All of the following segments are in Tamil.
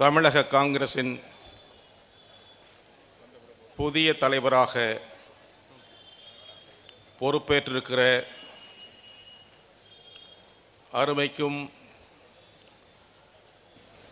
தமிழக காங்கிரசின் புதிய தலைவராக பொறுப்பேற்றிருக்கிற அருமைக்கும்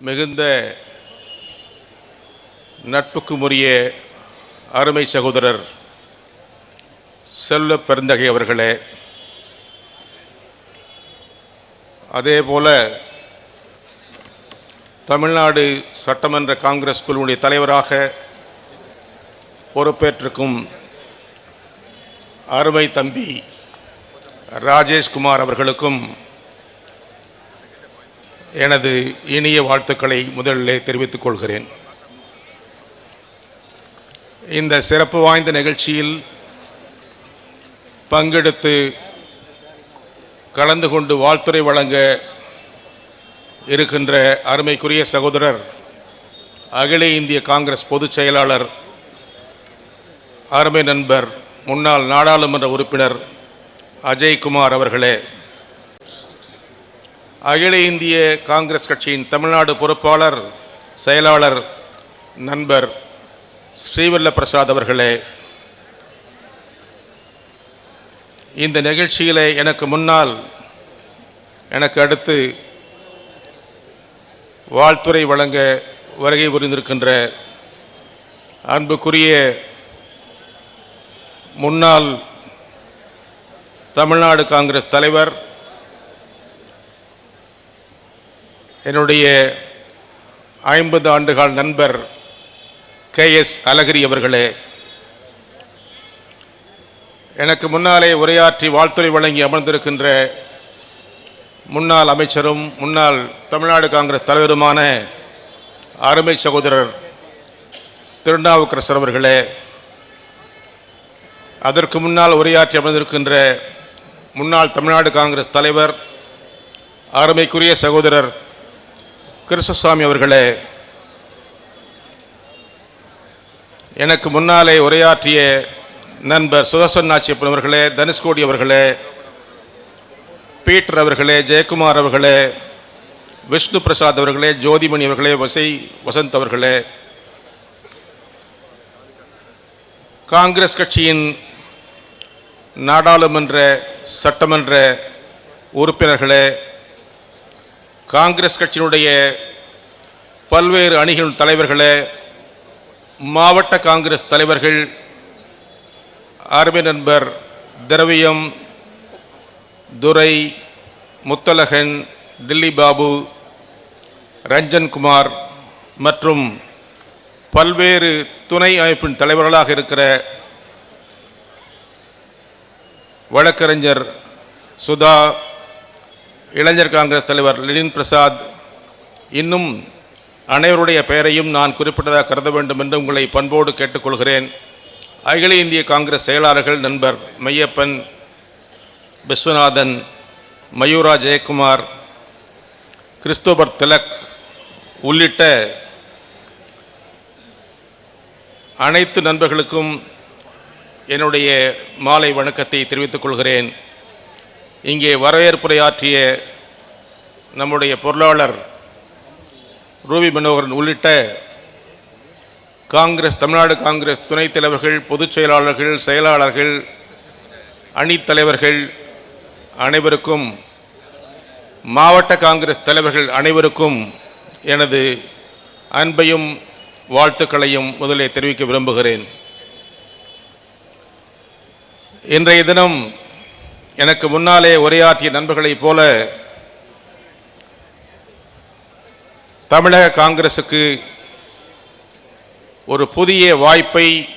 மிகுந்த நட்புக்குமுரிய அருமை சகோதரர் செல்வ பெருந்தகை அவர்களே அதேபோல தமிழ்நாடு சட்டமன்ற காங்கிரஸ் குழுவுடைய தலைவராக பொறுப்பேற்றிருக்கும் அருமை தம்பி ராஜேஷ்குமார் அவர்களுக்கும் எனது இனிய வாழ்த்துக்களை முதலிலே தெரிவித்துக் கொள்கிறேன். இந்த சிறப்பு வாய்ந்த நிகழ்ச்சியில் பங்கெடுத்து கலந்து கொண்டு வாழ்த்துரை வழங்க இருக்கின்ற அருமைக்குரிய சகோதரர் அகில இந்திய காங்கிரஸ் பொதுச் செயலாளர் அருமை நண்பர் முன்னாள் நாடாளுமன்ற உறுப்பினர் அஜய்குமார் அவர்களே. அகில இந்திய காங்கிரஸ் கட்சியின் தமிழ்நாடு பொறுப்பாளர் செயலாளர் நண்பர் ஸ்ரீவல்ல பிரசாத் அவர்களே. இந்த நிகழ்ச்சியில் எனக்கு முன்னால் எனக்கு அடுத்து வாழ்த்துரை வழங்க வருகை புரிந்திருக்கின்ற அன்புக்குரிய முன்னாள் தமிழ்நாடு காங்கிரஸ் தலைவர் என்னுடைய ஐம்பது ஆண்டுகால் நண்பர் கே எஸ் அழகிரி அவர்களே எனக்கு முன்னாலே உரையாற்றி வாழ்த்துரை வழங்கி அமர்ந்திருக்கின்ற முன்னாள் அமைச்சரும் முன்னாள் தமிழ்நாடு காங்கிரஸ் தலைவருமான அருமை சகோதரர் திருநாவுக்கரசர் அவர்களே அதற்கு முன்னால் உரையாற்றி அமர்ந்திருக்கின்ற முன்னாள் தமிழ்நாடு காங்கிரஸ் தலைவர் அருமைக்குரிய சகோதரர் கிருஷ்ணசாமி அவர்களே எனக்கு முன்னாலே உரையாற்றிய நண்பர் சுதர்சன் நாச்சியப்பன் அவர்களே தனுஷ்கோடி அவர்களே பீட்டர் அவர்களே ஜெயக்குமார் அவர்களே விஷ்ணு பிரசாத் அவர்களே ஜோதிமணி அவர்களே வசை வசந்த் அவர்களே காங்கிரஸ் கட்சியின் நாடாளுமன்ற சட்டமன்ற உறுப்பினர்களே காங்கிரஸ் கட்சியினுடைய பல்வேறு அணிகளின் தலைவர்களே மாவட்ட காங்கிரஸ் தலைவர்கள் அருமை நண்பர் திரவியம் துரை முத்தலகன் டில்லி பாபு ரஞ்சன்குமார் மற்றும் பல்வேறு துணை அமைப்பின் தலைவர்களாக இருக்கிற வழக்கறிஞர் சுதா இளைஞர் காங்கிரஸ் தலைவர் லெனின் பிரசாத் இன்னும் அனைவருடைய பெயரையும் நான் குறிப்பிட்டதாக கருத வேண்டும் என்று உங்களை பண்போடு கேட்டுக்கொள்கிறேன். அகில இந்திய காங்கிரஸ் செயலாளர்கள் நண்பர் மையப்பன் விஸ்வநாதன் மயூரா ஜெயக்குமார் கிறிஸ்தோபர் திலக் உள்ளிட்ட அனைத்து நண்பர்களுக்கும் என்னுடைய மாலை வணக்கத்தை தெரிவித்துக் கொள்கிறேன். இங்கே வரவேற்புரையாற்றிய நம்முடைய பொருளாளர் ரூபி மனோகரன் உள்ளிட்ட காங்கிரஸ் தமிழ்நாடு காங்கிரஸ் துணைத் தலைவர்கள் பொதுச் செயலாளர்கள் செயலாளர்கள் அணித் தலைவர்கள் அனைவருக்கும் மாவட்ட காங்கிரஸ் தலைவர்கள் அனைவருக்கும் எனது அன்பையும் வாழ்த்துக்களையும் முதலே தெரிவிக்க விரும்புகிறேன். இன்றைய தினம் எனக்கு முன்னாலே உரையாற்றிய நண்பர்களைப் போல தமிழக காங்கிரசுக்கு ஒரு புதிய வாய்ப்பை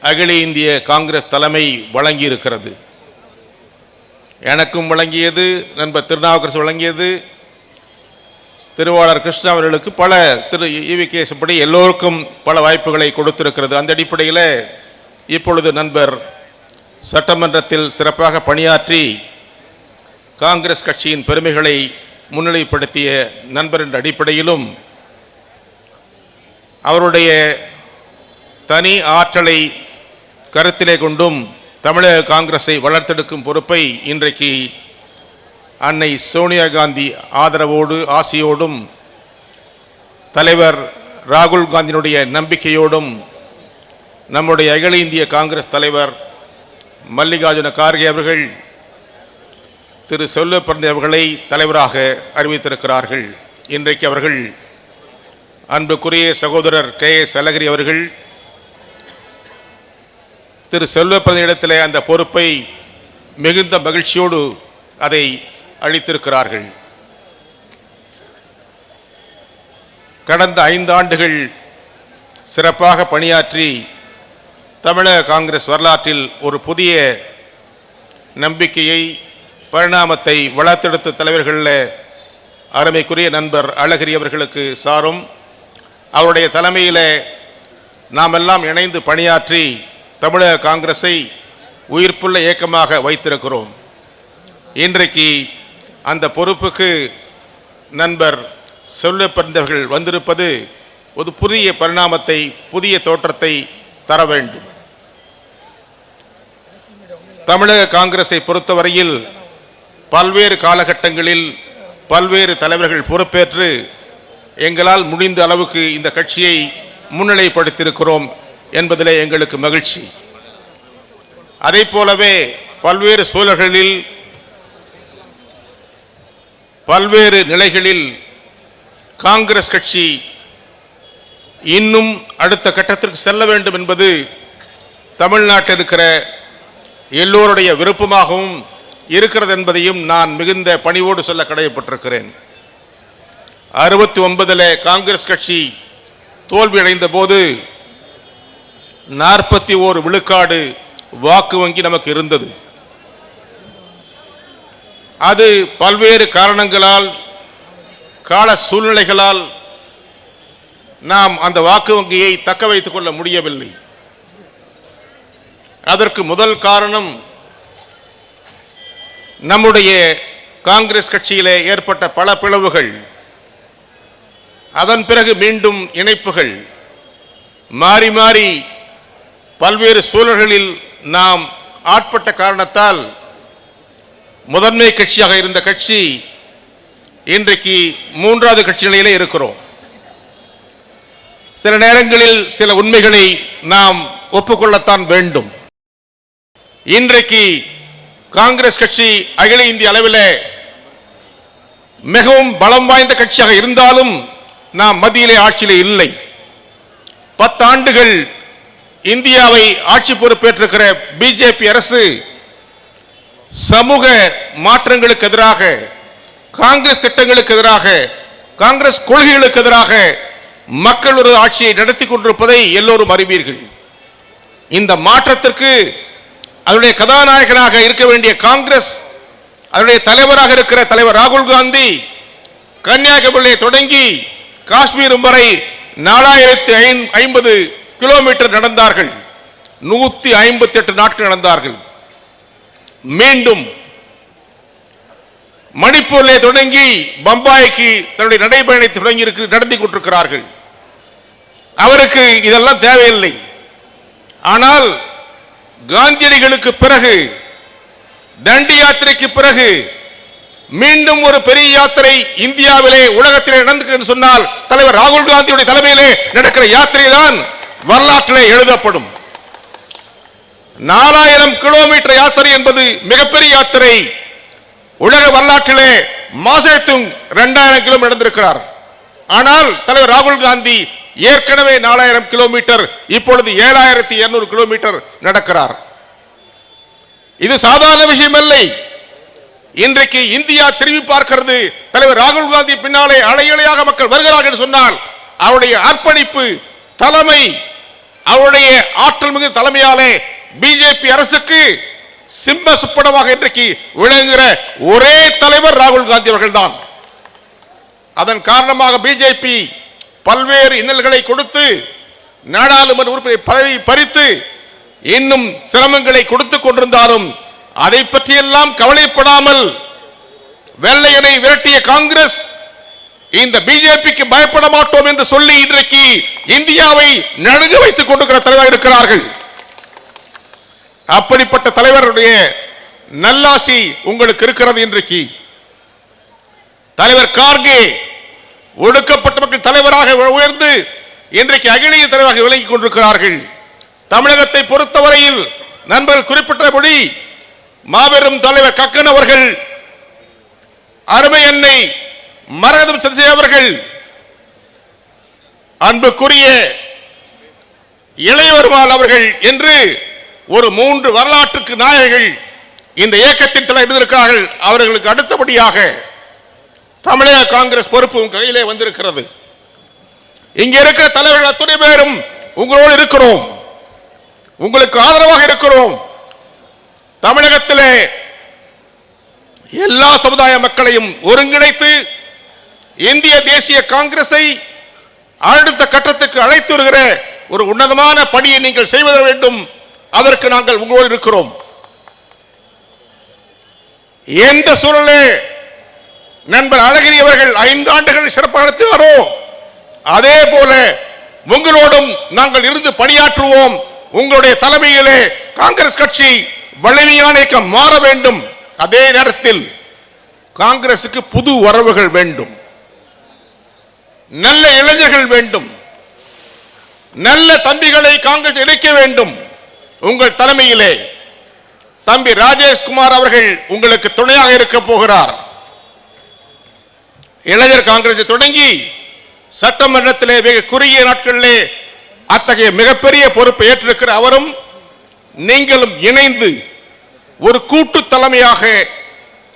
அகில இந்திய காங்கிரஸ் தலைமை வழங்கியிருக்கிறது. எனக்கும் வழங்கியது நண்பர் திருநாவுக்கரசு வழங்கியது திருவாளர் கிருஷ்ணா அவர்களுக்கு பல திரு இவிகேஸ் படி எல்லோருக்கும் பல வாய்ப்புகளை கொடுத்திருக்கிறது. அந்த அடிப்படையில் இப்பொழுது நண்பர் சட்டமன்றத்தில் சிறப்பாக பணியாற்றி காங்கிரஸ் கட்சியின் பெருமைகளை முன்னிலைப்படுத்திய நண்பர் என்ற அடிப்படையிலும் அவருடைய தனி ஆற்றலை கருத்திலே கொண்டும் தமிழக காங்கிரஸை வளர்த்தெடுக்கும் பொறுப்பை இன்றைக்கு அன்னை சோனியா காந்தி ஆதரவோடு ஆசையோடும் தலைவர் ராகுல் காந்தியினுடைய நம்பிக்கையோடும் நம்முடைய அகில இந்திய காங்கிரஸ் தலைவர் மல்லிகார்ஜுன கார்கே அவர்கள் திரு செல்வப்பிரந்தை அவர்களை தலைவராக அறிவித்திருக்கிறார்கள். இன்றைக்கு அவர்கள் அன்புக்குரிய சகோதரர் கே எஸ் அழகிரி அவர்கள் திரு செல்வப்பிரதியிடத்திலே அந்த பொறுப்பை மிகுந்த மகிழ்ச்சியோடு அதை அளித்திருக்கிறார்கள். கடந்த ஐந்து ஆண்டுகள் சிறப்பாக பணியாற்றி தமிழக காங்கிரஸ் வரலாற்றில் ஒரு புதிய நம்பிக்கையை பரிணாமத்தை வளர்த்தெடுத்த தலைவர்களில் அருமைக்குரிய நண்பர் அழகிரி அவர்களுக்கு சாரும் அவருடைய தலைமையில் நாம் எல்லாம் இணைந்து பணியாற்றி தமிழக காங்கிரஸை உயிர்ப்புள்ள இயக்கமாக வைத்திருக்கிறோம். இன்றைக்கு அந்த பொறுப்புக்கு நண்பர் சொல்லப்பந்தவர்கள் வந்திருப்பது ஒரு புதிய பரிணாமத்தை புதிய தோற்றத்தை தர வேண்டும். தமிழக காங்கிரஸை பொறுத்தவரையில் பல்வேறு காலகட்டங்களில் பல்வேறு தலைவர்கள் பொறுப்பேற்று எங்களால் முடிந்த அளவுக்கு இந்த கட்சியை முன்னிலைப்படுத்தியிருக்கிறோம். என்பதிலே எங்களுக்கு மகிழ்ச்சி. அதை போலவே பல்வேறு சூழல்களில் பல்வேறு நிலைகளில் காங்கிரஸ் கட்சி இன்னும் அடுத்த கட்டத்திற்கு செல்ல வேண்டும் என்பது தமிழ்நாட்டில் இருக்கிற எல்லோருடைய விருப்பமாகவும் இருக்கிறது என்பதையும் நான் மிகுந்த பணிவோடு சொல்ல கடையப்பட்டிருக்கிறேன். அறுபத்தி ஒன்பதில் காங்கிரஸ் கட்சி தோல்வியடைந்த போது நாற்பத்தி ஓர் விழுக்காடு வாக்கு வங்கி நமக்கு இருந்தது. அது பல்வேறு காரணங்களால் கால சூழ்நிலைகளால் நாம் அந்த வாக்கு வங்கியை தக்க வைத்துக் கொள்ள முடியவில்லை. அதற்கு முதல் காரணம் நம்முடைய காங்கிரஸ் கட்சியிலே ஏற்பட்ட பல பிளவுகள் அதன் பிறகு மீண்டும் இணைப்புகள் மாறி மாறி பல்வேறு சூழல்களில் நாம் ஆட்பட்ட காரணத்தால் முதன்மை கட்சியாக இருந்த கட்சி இன்றைக்கு மூன்றாவது கட்சி நிலையிலே இருக்கிறோம். சில நேரங்களில் சில உண்மைகளை நாம் ஒப்புக்கொள்ளத்தான் வேண்டும். இன்றைக்கு காங்கிரஸ் கட்சி அகில இந்திய அளவில் மிகவும் பலம் வாய்ந்த கட்சியாக இருந்தாலும் நாம் மத்தியிலே ஆட்சியிலே இல்லை. பத்தாண்டுகள் இந்தியாவை ஆட்சி பொறுப்பேற்றிருக்கிற பிஜேபி அரசு சமூக மாற்றங்களுக்கு எதிராக காங்கிரஸ் திட்டங்களுக்கு எதிராக காங்கிரஸ் கொள்கைகளுக்கு எதிராக மக்கள் ஒரு ஆட்சியை நடத்தி கொண்டிருப்பதை எல்லோரும் அறிவீர்கள். இந்த மாற்றத்திற்கு அதனுடைய கதாநாயகனாக இருக்க வேண்டிய காங்கிரஸ் அதனுடைய தலைவராக இருக்கிற தலைவர் ராகுல் காந்தி கன்னியாகுமரியை தொடங்கி காஷ்மீர் வரை நாலாயிரத்தி ஐம்பது கிலோமீட்டர் நடந்தார்கள். நூத்தி ஐம்பத்தி எட்டு நாட்கள் நடந்தார்கள். மீண்டும் மணிப்பூரிலே தொடங்கி பம்பாய்க்கு தன்னுடைய நடைபயணத்தை தொடங்கி இருக்கு நடத்தி கொண்டிருக்கிறார்கள். அவருக்கு இதெல்லாம் தேவையில்லை. ஆனால் காந்தியடிகளுக்கு பிறகு தண்டி யாத்திரைக்கு பிறகு மீண்டும் ஒரு பெரிய யாத்திரை இந்தியாவிலே உலகத்திலே நடந்து சொன்னால் தலைவர் ராகுல் காந்தியுடைய தலைமையிலே நடக்கிற யாத்திரை தான் வரலாற்றிலே எழுதப்படும். நாலாயிரம் கிலோமீட்டர் யாத்திரை என்பது மிகப்பெரிய யாத்திரை. உலக வரலாற்றிலே மாசேத்தும் இரண்டாயிரம் கிலோமீட்டர் நடந்திருக்கிறார். ஆனால் தலைவர் ராகுல் காந்தி ஏற்கனவே நாலாயிரம் கிலோமீட்டர் இப்பொழுது ஏழாயிரத்தி இருநூறு கிலோமீட்டர் நடக்கிறார். இது சாதாரண விஷயம் இல்லை இன்றைக்கு இந்தியா திரும்பி பார்க்கிறது. தலைவர் ராகுல் காந்தி பின்னாலே அலையலையாக மக்கள் வருகிறார்கள் என்று சொன்னால் அவருடைய அர்ப்பணிப்பு தலைமை அவருடைய ஆற்றல் மிகு தலைமையாலே பிஜேபி அரசுக்கு சிம்ம சுப்படமாக இன்றைக்கு விளங்குகிற ஒரே தலைவர் ராகுல் காந்தி அவர்கள்தான். அதன் காரணமாக பிஜேபி பல்வேறு இன்னல்களை கொடுத்து நாடாளுமன்ற உறுப்பினர் பதவி பறித்து இன்னும் சிரமங்களை கொடுத்துக் கொண்டிருந்தாலும் அதை பற்றியெல்லாம் கவலைப்படாமல் வெள்ளையனை விரட்டிய காங்கிரஸ் இந்த பிஜேபிக்கு பயப்பட மாட்டோம் என்று சொல்லி இன்றைக்கு இந்தியாவை நடுங்க வைத்துக் கொண்டிருக்கிற தலைவர் இருக்கிறார்கள். அப்படிப்பட்ட தலைவருடைய நல்லாசி உங்களுக்கு இருக்கிறது இன்றைக்கு. தலைவர் கார்கே ஒடுக்கப்பட்ட மக்கள் தலைவராக உயர்ந்து இன்றைக்கு அகில இந்திய தலைவராக விளங்கிக் கொண்டிருக்கிறார்கள். தமிழகத்தை பொறுத்தவரையில் நண்பர்கள் குறிப்பிட்டபடி மாபெரும் தலைவர் கக்கன் அவர்கள் அருமை என்னை மரகதம் சந்திரசேகர் அவர்கள் அன்புக்குரிய இளையவருமாள் அவர்கள் என்று ஒரு மூன்று வரலாற்றுக்கு நாயகர்கள் இந்த இயக்கத்தின் தலை இருந்திருக்கிறார்கள். அவர்களுக்கு அடுத்தபடியாக தமிழக காங்கிரஸ் பொறுப்பு உங்க கையிலே வந்திருக்கிறது. இங்க இருக்கிற தலைவர்கள் அத்துணை பேரும் உங்களோடு இருக்கிறோம். உங்களுக்கு ஆதரவாக இருக்கிறோம். தமிழகத்திலே எல்லா சமுதாய மக்களையும் ஒருங்கிணைத்து இந்திய தேசிய காங்கிரஸை அடுத்த கட்டத்துக்கு அழைத்து வருகிற ஒரு உன்னதமான பணியை நீங்கள் செய்வத வேண்டும். அதற்கு நாங்கள் உங்களோடு இருக்கிறோம். எந்த சூழலே நண்பர் அழகிரி அவர்கள் ஐந்து ஆண்டுகள் சிறப்பாக நடத்தினாரோ அதே போல உங்களோடும் நாங்கள் இருந்து பணியாற்றுவோம். உங்களுடைய தலைமையிலே காங்கிரஸ் கட்சி வலிமையான இயக்கம் மாற வேண்டும். அதே நேரத்தில் காங்கிரசுக்கு புது வரவுகள் வேண்டும். நல்ல இளைஞர்கள் வேண்டும். நல்ல தம்பிகளை காங்கிரஸ் இணைக்க வேண்டும். உங்கள் தலைமையிலே தம்பி ராஜேஷ்குமார் அவர்கள் உங்களுக்கு துணையாக இருக்க போகிறார். இளைஞர் காங்கிரஸ் தொடங்கி சட்டமன்றத்திலே மிக குறுகிய நாட்களிலே அத்தகைய மிகப்பெரிய பொறுப்பை ஏற்றிருக்கிற அவரும் நீங்களும் இணைந்து ஒரு கூட்டு தலைமையாக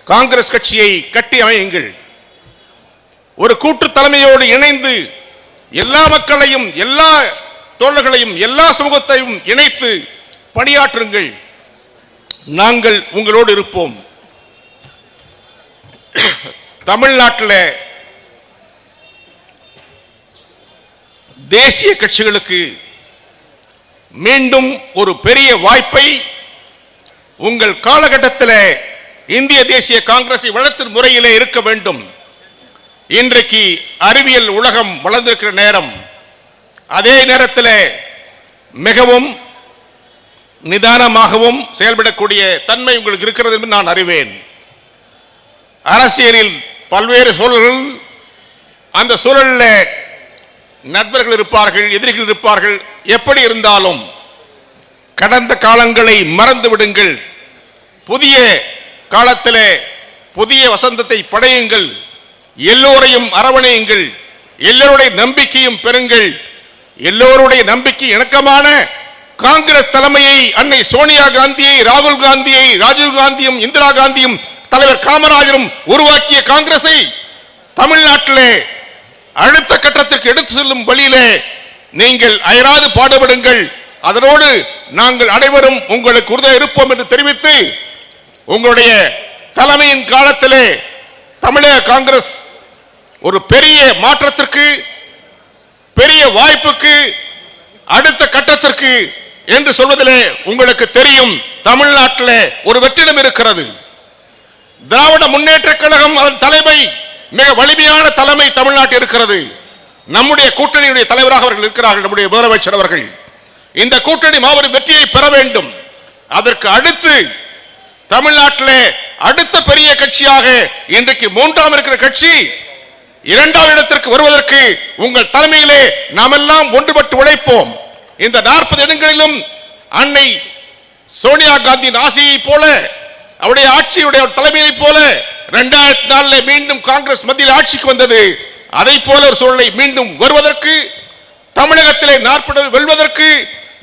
காங்கிரஸ் கட்சியை கட்டி அமையுங்கள். ஒரு கூட்டு தலைமையோடு இணைந்து எல்லா மக்களையும் எல்லா தோழர்களையும் எல்லா சமூகத்தையும் இணைத்து பணியாற்றுங்கள். நாங்கள் உங்களோடு இருப்போம். தமிழ்நாட்டில் தேசிய கட்சிகளுக்கு மீண்டும் ஒரு பெரிய வாய்ப்பை உங்கள் காலகட்டத்தில் இந்திய தேசிய காங்கிரஸை வளர்த்து முறையிலே இருக்க வேண்டும். இன்றைக்கு அறிவியல் உலகம் வளர்ந்திருக்கிற நேரம் அதே நேரத்தில் மிகவும் நிதானமாகவும் செயல்படக்கூடிய தன்மை உங்களுக்கு இருக்கிறது என்று நான் அறிவேன். அரசியலில் பல்வேறு சூழல்கள் அந்த சூழலில் நண்பர்கள் இருப்பார்கள் எதிரிகள் இருப்பார்கள் எப்படி இருந்தாலும் கடந்த காலங்களை மறந்து விடுங்கள். புதிய காலத்தில் புதிய வசந்தத்தை படையுங்கள். எல்லோரையும் அரவணையுங்கள். எல்லோருடைய நம்பிக்கையும் பெறுங்கள். எல்லோருடைய நம்பிக்கை இணக்கமான காங்கிரஸ் தலைமையை அன்னை சோனியா காந்தியை ராகுல் காந்தியை ராஜீவ் காந்தியும் இந்திரா காந்தியும் தலைவர் காமராஜரும் உருவாக்கிய காங்கிரஸை தமிழ்நாட்டிலே அடுத்த கட்டத்திற்கு எடுத்து செல்லும் வழியிலே நீங்கள் அயராது பாடுபடுங்கள். அதனோடு நாங்கள் அனைவரும் உங்களுக்கு உறுத இருப்போம் என்று தெரிவித்து உங்களுடைய தலைமையின் காலத்திலே தமிழக காங்கிரஸ் ஒரு பெரிய மாற்றத்திற்கு பெரிய வாய்ப்புக்கு அடுத்த கட்டத்திற்கு என்று சொல்வதிலே உங்களுக்கு தெரியும் தமிழ்நாட்டிலே ஒரு வெற்றிடம் இருக்கிறது. திராவிட முன்னேற்ற கழகம் அதன் தலைமை மிக வலிமையான தலைமை தமிழ்நாட்டில் இருக்கிறது. நம்முடைய கூட்டணியுடைய தலைவராக அவர்கள் இருக்கிறார்கள் நம்முடைய முதலமைச்சர் அவர்கள். இந்த கூட்டணி மாபெரும் வெற்றியை பெற வேண்டும். அதற்கு அடுத்து தமிழ்நாட்டிலே அடுத்த பெரிய கட்சியாக இன்றைக்கு மூன்றாம் இருக்கிற கட்சி இரண்டாவது இடத்திற்கு வருவதற்கு உங்கள் தலைமையிலே நாம் எல்லாம் ஒன்றுபட்டு உழைப்போம். இந்த நாற்பது இடங்களிலும் அன்னை சோனியா காந்தியின் ஆசையை போல அவருடைய ஆட்சியுடைய தலைமையை போல இரண்டாயிரத்தி நாலுல மீண்டும் காங்கிரஸ் மத்தியில் ஆட்சிக்கு வந்தது. அதை போல ஒரு சூழலை மீண்டும் வருவதற்கு தமிழகத்திலே நாற்பது வெல்வதற்கு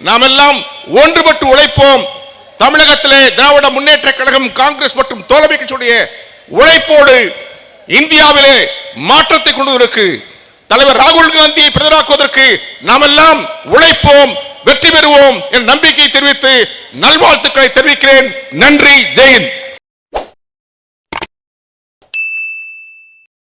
நாம் எல்லாம் ஒன்றுபட்டு உழைப்போம். தமிழகத்திலே திராவிட முன்னேற்ற கழகம் காங்கிரஸ் மற்றும் தோழமை கட்சியுடைய உழைப்போடு இந்தியாவிலே மாற்றத்தை கொண்டு இருக்கு தலைவர் ராகுல் காந்தியை பிரதமராக்குவதற்கு நாம் எல்லாம் உழைப்போம் வெற்றி பெறுவோம் என் நம்பிக்கை தெரிவித்து நல்வாழ்த்துக்களை தெரிவிக்கிறேன். நன்றி ஜெயின்